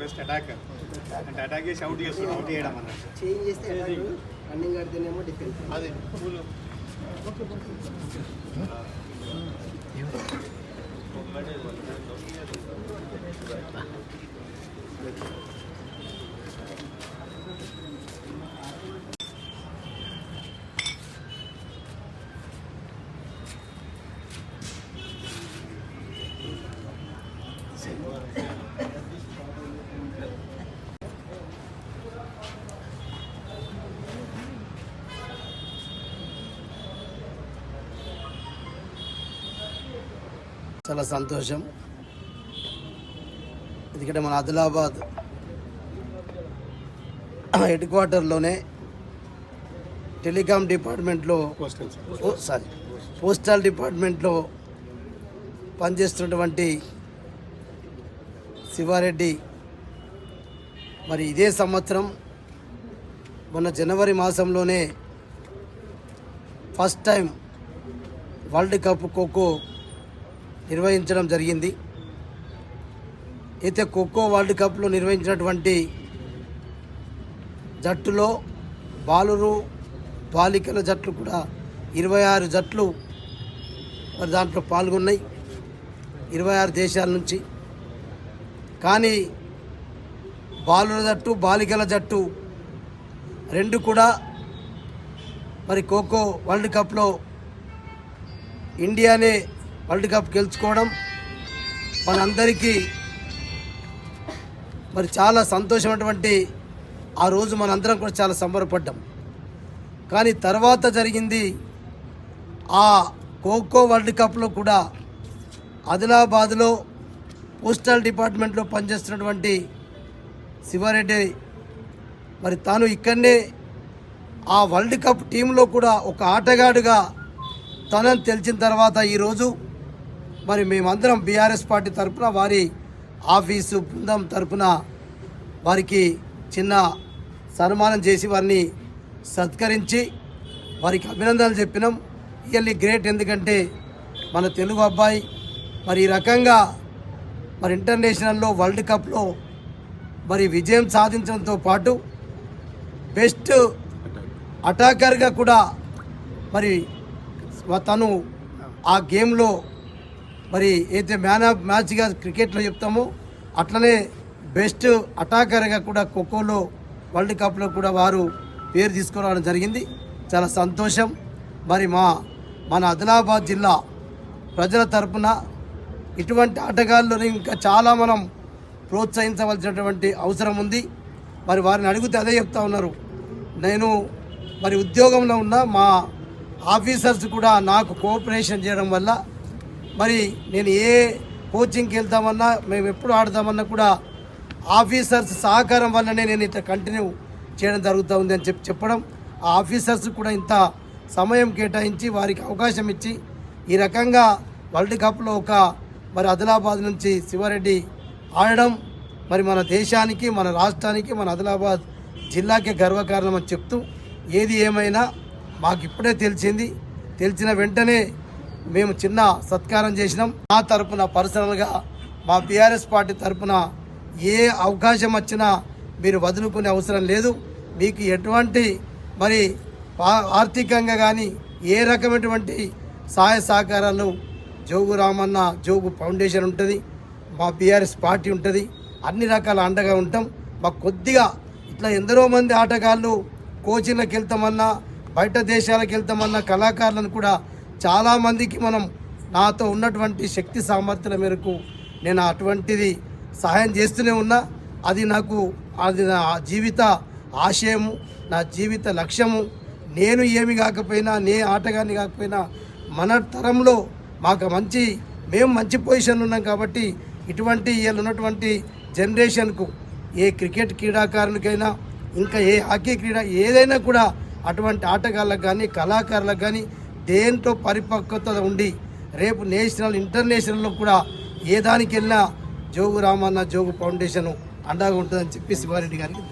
Best attacker అంటే attack చేసి out చేస్తున్నాడు అవుట్ చేయడం అన్నట్టు. చేంజ్ చేస్తే రన్నింగ్ ఆడితేనేమో డిఫెన్స్ అదే చాలా సంతోషం. ఎందుకంటే మన ఆదిలాబాద్ హెడ్ క్వార్టర్లోనే టెలికాం డిపార్ట్మెంట్లో సారీ పోస్టల్ డిపార్ట్మెంట్లో పనిచేస్తున్నటువంటి శివారెడ్డి మరి ఇదే సంవత్సరం మొన్న జనవరి మాసంలోనే first time world cup kho kho నిర్వహించడం జరిగింది. అయితే ఖోఖో వరల్డ్ కప్లో నిర్వహించినటువంటి జట్టులో బాలురు బాలికల జట్లు కూడా ఇరవై ఆరు జట్లు మరి దాంట్లో పాల్గొన్నాయి. ఇరవై ఆరు దేశాల నుంచి. కానీ బాలుర జట్టు బాలికల జట్టు రెండు కూడా మరి ఖోఖో వరల్డ్ కప్లో ఇండియానే వరల్డ్ కప్ గెలుచుకోవడం మనందరికీ మరి చాలా సంతోషమైనటువంటి ఆ రోజు మనందరం కూడా చాలా సంబరపడ్డాం. కానీ తర్వాత జరిగింది ఆ ఖోఖో వరల్డ్ కప్లో కూడా ఆదిలాబాద్లో పోస్టల్ డిపార్ట్మెంట్లో పనిచేస్తున్నటువంటి శివారెడ్డి మరి తాను ఇక్కడనే ఆ వరల్డ్ కప్ టీంలో కూడా ఒక ఆటగాడుగా తనని తెలిసిన తర్వాత ఈరోజు మరి మేమందరం బీఆర్ఎస్ పార్టీ తరఫున వారి ఆఫీసు బృందం తరఫున వారికి చిన్న సన్మానం చేసి వారిని సత్కరించి వారికి అభినందనలు చెప్పినాం. ఇవన్నీ గ్రేట్ ఎందుకంటే మన తెలుగు అబ్బాయి. మరి ఈ రకంగా మరి ఇంటర్నేషనల్లో వరల్డ్ కప్లో మరి విజయం సాధించడంతో పాటు బెస్ట్ అటాకర్గా కూడా మరి తను ఆ గేమ్లో మరి అయితే మ్యాన్ ఆఫ్ మ్యాచ్గా క్రికెట్లో చెప్తామో అట్లనే బెస్ట్ అటాకర్గా కూడా ఖోఖోలో వరల్డ్ కప్లో కూడా వారు పేరు తీసుకురావడం జరిగింది. చాలా సంతోషం. మరి మా మన ఆదిలాబాద్ జిల్లా ప్రజల తరపున ఇటువంటి ఆటగాళ్ళని ఇంకా చాలా మనం ప్రోత్సహించవలసినటువంటి అవసరం ఉంది. మరి వారిని అడిగితే అదే చెప్తా ఉన్నారు. నేను మరి ఉద్యోగంలో ఉన్న మా ఆఫీసర్స్ కూడా నాకు కోఆపరేషన్ చేయడం వల్ల మరి నేను ఏ కోచింగ్కి వెళ్తామన్నా మేము ఎప్పుడు ఆడతామన్నా కూడా ఆఫీసర్స్ సహకారం వల్లనే నేను ఇట్లా కంటిన్యూ చేయడం జరుగుతూ ఉంది అని చెప్పి చెప్పడం ఆ ఆఫీసర్స్ కూడా ఇంత సమయం కేటాయించి వారికి అవకాశం ఇచ్చి ఈ రకంగా వరల్డ్ కప్లో ఒక మరి ఆదిలాబాద్ నుంచి శివారెడ్డి ఆడడం మరి మన దేశానికి మన రాష్ట్రానికి మన ఆదిలాబాద్ జిల్లాకే గర్వకారణం అని చెప్తూ ఏది ఏమైనా మాకు ఇప్పుడే తెలిసింది. తెలిసిన వెంటనే మేము చిన్న సత్కారం చేసినాం. మా తరపున పర్సనల్గా మా బీఆర్ఎస్ పార్టీ తరపున ఏ అవకాశం వచ్చినా మీరు వదులుకునే అవసరం లేదు. మీకు ఎటువంటి మరి ఆర్థికంగా కానీ ఏ రకమైనటువంటి సహాయ సహకారాలు జోగు రామన్న జోగు ఫౌండేషన్ ఉంటుంది మా బీఆర్ఎస్ పార్టీ ఉంటుంది అన్ని రకాల అండగా ఉంటాం. మాకు కొద్దిగా ఇట్లా ఎందరో మంది ఆటగాళ్ళు కోచింగ్లకు వెళ్తామన్నా బయట దేశాలకు వెళ్తామన్నా కళాకారులను కూడా చాలామందికి మనం నాతో ఉన్నటువంటి శక్తి సామర్థ్యాల మేరకు నేను అటువంటిది సహాయం చేస్తూనే ఉన్నా. అది నాకు అది నా జీవిత ఆశయము నా జీవిత లక్ష్యము. నేను ఏమి కాకపోయినా నే ఆటగాన్ని కాకపోయినా మన తరంలో మాకు మంచి మేము మంచి పొజిషన్లో ఉన్నాం కాబట్టి ఇటువంటి వీళ్ళు ఉన్నటువంటి జనరేషన్కు ఏ క్రికెట్ క్రీడాకారునికైనా ఇంకా ఏ హాకీ క్రీడ ఏదైనా కూడా అటువంటి ఆటగాళ్ళకు కానీ కళాకారులకు కానీ దేంట్లో పరిపక్వత ఉండి రేపు నేషనల్ ఇంటర్నేషనల్లో కూడా ఏ దానికి వెళ్ళినా జోగు రామన్న జోగు ఫౌండేషన్ అండగా ఉంటుందని చెప్పి శివారెడ్డి గారికి